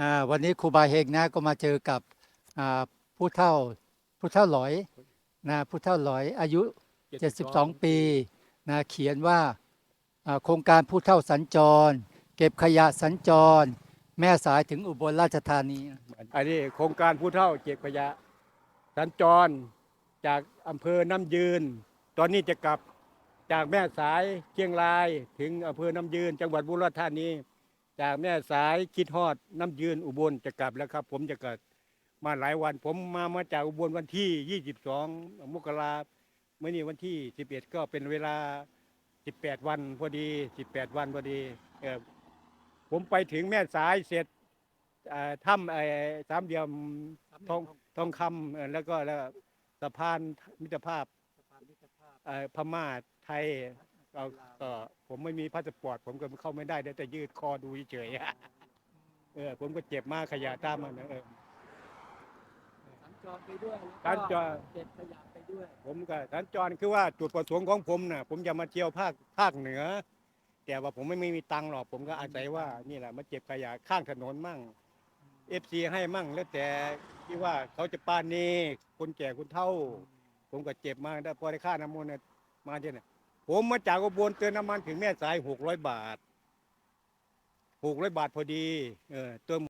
อ่าวันนี้ครูบาเฮงนะก็มาเจอกับอ่าผู้เฒ่าผู้เฒ่าหลอยนะผู้เฒ่าหลอยอายุ 72 ปีนะเขียนว่าอ่าโครงการผู้เฒ่าสัญจร เก็บขยะสัญจร แม่สายถึงอุบลราชธานีอันนี้โครงการผู้เฒ่าเก็บขยะสัญจรจากอำเภอน้ำยืน ตอนนี้จะกลับจากแม่สายเชียงรายถึงอำเภอน้ำยืน จังหวัดบุรีรัมย์ธานี จากแม่สายคิดฮอดน้ำยืนอุบลจะกลับแล้วครับ ผมจะกลับมาหลายวัน ผมมามาจากอุบลวันที่ 22 มกราเมื่อนี้วันที่ 11 ก็เป็นเวลา 18 วันพอดี 18 วันพอดีเออผมไปถึงแม่สายเสร็จเอ่อถ้ำไอ้สามเหลี่ยมทองทองคำเอ่อแล้วก็แล้วสะพานมิตรภาพเอ่อพม่าไทย ก็ก็ผมไม่มีพาสปอร์ตผมก็เข้าไม่ได้ได้แต่ยืดคอดูเฉยๆเออ ผมก็เจ็บมากขยะตามมันเออสัญจรไปด้วยสัญจร เก็บขยะไปด้วยผมก็สัญจรคือว่าจุดประสงค์ของผมน่ะ ผมจะมาเที่ยวภาคภาคเหนือ แต่ว่าผมไม่ไม่มีตังค์หรอกผมก็อาศัยว่านี่แหละมาเก็บขยะข้างถนนมั่งเอฟซีให้มั่งแล้วแต่ที่ว่าเขาจะปานีคนแก่คนเฒ่า ผมก็เจ็บมากได้พอได้ค่าน้ำมันต์น่ะมาเท่านี่ ผมมาจากอุบลเติมน้ำมันถึงแม่สายหกร้อยบาทหกร้อยบาทพอดี เออเติม